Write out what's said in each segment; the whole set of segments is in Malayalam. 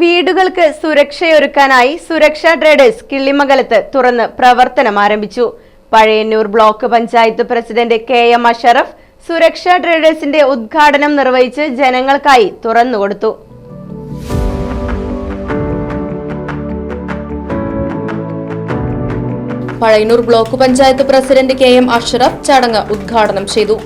വീടുകൾക്ക് സുരക്ഷയൊരുക്കാനായി സുരക്ഷാ ട്രേഡേഴ്സ് കിള്ളിമംഗലത്ത് തുറന്ന് പ്രവർത്തനം ആരംഭിച്ചു. Pazhayannur block panchayat president K M Ashraf Suraksha ട്രേഡേഴ്സിന്റെ ഉദ്ഘാടനം നിർവഹിച്ച് ജനങ്ങൾക്കായി തുറന്നുകൊടുത്തു Pazhayannur block panchayat president K M Ashraf ചടങ്ങ് ഉദ്ഘാടനം ചെയ്തു.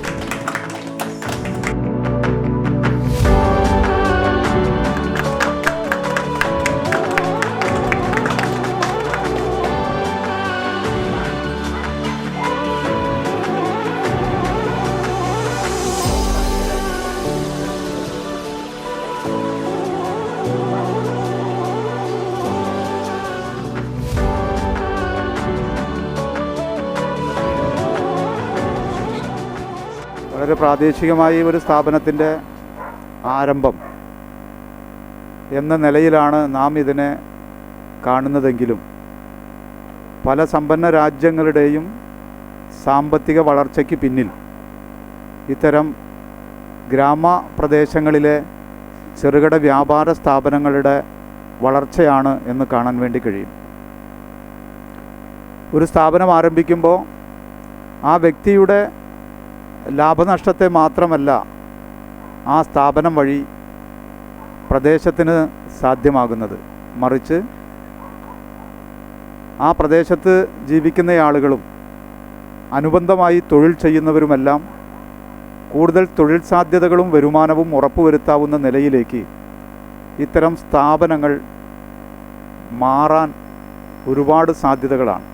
വളരെ പ്രാദേശികമായി ഒരു സ്ഥാപനത്തിന്റെ ആരംഭം എന്ന നിലയിലാണ് നാം ഇതിനെ കാണുന്നതെങ്കിലും പല സമ്പന്ന രാജ്യങ്ങളുടെയും സാമ്പത്തിക വളർച്ചയ്ക്ക് പിന്നിൽ ഇത്തരം ഗ്രാമപ്രദേശങ്ങളിലെ ചെറുകിട വ്യാപാര സ്ഥാപനങ്ങളുടെ വളർച്ചയാണ് എന്ന് കാണാൻ വേണ്ടി കഴിയും. ഒരു സ്ഥാപനം ആരംഭിക്കുമ്പോൾ ആ വ്യക്തിയുടെ ലാഭനഷ്ടത്തെ മാത്രമല്ല ആ സ്ഥാപനം വഴി പ്രദേശത്തിന് സാധ്യമാകുന്നത്. മറിച്ച് ആ പ്രദേശത്ത് ജീവിക്കുന്ന ആളുകളും അനുബന്ധമായി തൊഴിൽ ചെയ്യുന്നവരുമെല്ലാം കൂടുതൽ തൊഴിൽ സാധ്യതകളും വരുമാനവും ഉറപ്പുവരുത്താവുന്ന നിലയിലേക്ക് ഇത്തരം സ്ഥാപനങ്ങൾ മാറാൻ ഒരുപാട് സാധ്യതകളാണ്.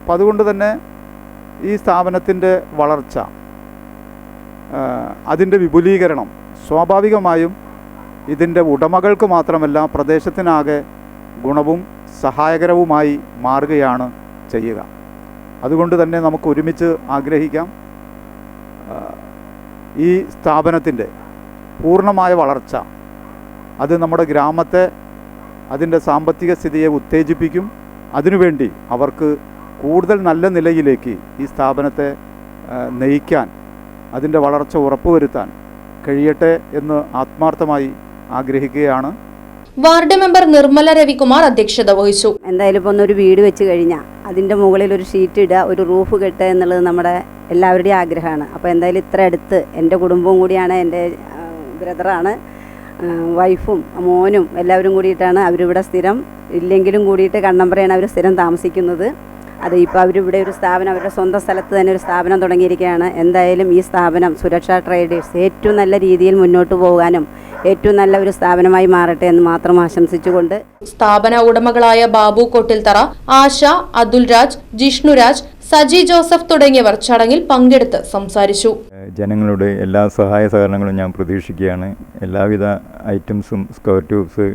അപ്പം അതുകൊണ്ട് തന്നെ ഈ സ്ഥാപനത്തിന്റെ വളർച്ച അതിന്റെ വിപുലീകരണം സ്വാഭാവികമായും ഇതിന്റെ ഉടമകൾക്ക് മാത്രമല്ല പ്രദേശത്തിനാകെ ഗുണവും സഹായകരവുമായി മാറുകയാണ് ചെയ്യുക. അതുകൊണ്ട് തന്നെ നമുക്ക് ഒരുമിച്ച് ആഗ്രഹിക്കാം. ഈ സ്ഥാപനത്തിന്റെ പൂർണമായ വളർച്ച അത് നമ്മുടെ ഗ്രാമത്തെ അതിന്റെ സാമ്പത്തിക സ്ഥിതിയെ ഉത്തേജിപ്പിക്കും. അതിനുവേണ്ടി അവർക്ക് കൂടുതൽ നല്ല നിലയിലേക്ക് ഈ സ്ഥാപനത്തെ നയിക്കാൻ അതിന്റെ വളർച്ച ഉറപ്പുവരുത്താൻ കഴിയട്ടെ എന്ന് ആത്മാർത്ഥമായി ആഗ്രഹിക്കുകയാണ്. വാർഡ് മെമ്പർ നിർമ്മല രവികുമാർ അധ്യക്ഷത വഹിച്ചു. എന്തായാലും ഇപ്പോൾ ഒരു വീട് വെച്ച് കഴിഞ്ഞാൽ അതിന്റെ മുകളിൽ ഒരു ഷീറ്റ് ഇടുക ഒരു റൂഫ് കെട്ടുക എന്നുള്ളത് നമ്മുടെ എല്ലാവരുടെയും ആഗ്രഹമാണ്. അപ്പോൾ എന്തായാലും ഇത്ര അടുത്ത് എന്റെ കുടുംബവും കൂടിയാണ് എന്റെ ബ്രദറാണ് വൈഫും മോനും എല്ലാവരും കൂടിയിട്ടാണ് അവരിവിടെ സ്ഥിരം. ഇല്ലെങ്കിലും കൂടിയിട്ട് കണ്ണമ്പറയാണ് അവർ സ്ഥിരം താമസിക്കുന്നത്. അത് ഇപ്പോൾ അവരിവിടെ ഒരു സ്ഥാപനം അവരുടെ സ്വന്തം സ്ഥലത്ത് തന്നെ ഒരു സ്ഥാപനം തുടങ്ങിയിരിക്കുകയാണ്. എന്തായാലും ഈ സ്ഥാപനം സുരക്ഷാ ട്രേഡേഴ്സ് ഏറ്റവും നല്ല രീതിയിൽ മുന്നോട്ട് പോകാനും ഏറ്റവും നല്ല ഒരു സ്ഥാപനമായി മാറട്ടെ എന്ന് മാത്രം ആശംസിച്ചുകൊണ്ട് സ്ഥാപന ഉടമകളായ ബാബു കൊട്ടിൽത്തറ ആശ അതുൽരാജ് ജിഷ്ണുരാജ് സജി ജോസഫ് തുടങ്ങിയവർ ചടങ്ങിൽ പങ്കെടുത്ത് സംസാരിച്ചു. ജനങ്ങളുടെ എല്ലാ സഹായ സഹകരണങ്ങളും ഞാൻ പ്രതീക്ഷിക്കുകയാണ്. എല്ലാവിധ ഐറ്റംസും സ്ക്വയർ ട്യൂബ്സ്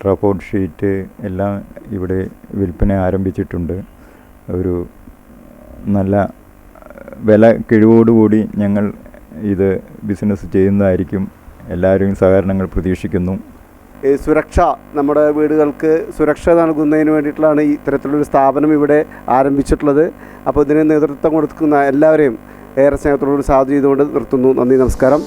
ട്രപ്പോർട്ട് ഷീറ്റ് എല്ലാം ഇവിടെ വിൽപ്പന ആരംഭിച്ചിട്ടുണ്ട്. ഒരു നല്ല വില കിഴിവോടുകൂടി ഞങ്ങൾ ഇത് ബിസിനസ് ചെയ്യുന്നതായിരിക്കും. എല്ലാവരും സഹകരണങ്ങൾ പ്രതീക്ഷിക്കുന്നു. സുരക്ഷ നമ്മുടെ വീടുകൾക്ക് സുരക്ഷ നൽകുന്നതിന് വേണ്ടിയിട്ടുള്ളതാണ് ഇത്തരത്തിലൊരു സ്ഥാപനം ഇവിടെ ആരംഭിച്ചിട്ടുള്ളത്. അപ്പോൾ ഇതിന് നേതൃത്വം കൊടുക്കുന്ന എല്ലാവരെയും ഏറെ സ്നേഹത്തോടുകൂടി സാധു ചെയ്തുകൊണ്ട് നിർത്തുന്നു. നന്ദി നമസ്കാരം.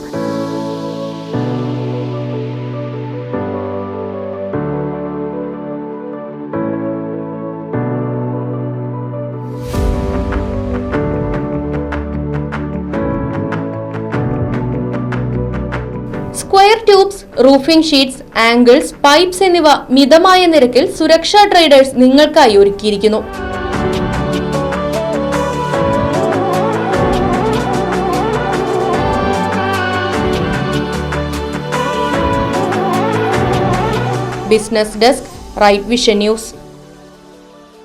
Square tubes roofing sheets angles pipes എന്നിവ മിതമായ നിരക്കിൽ സുരക്ഷാ ട്രേഡേഴ്സ് നിങ്ങൾക്കായി ഒരുക്കിയിരിക്കുന്നു. Business desk right vision news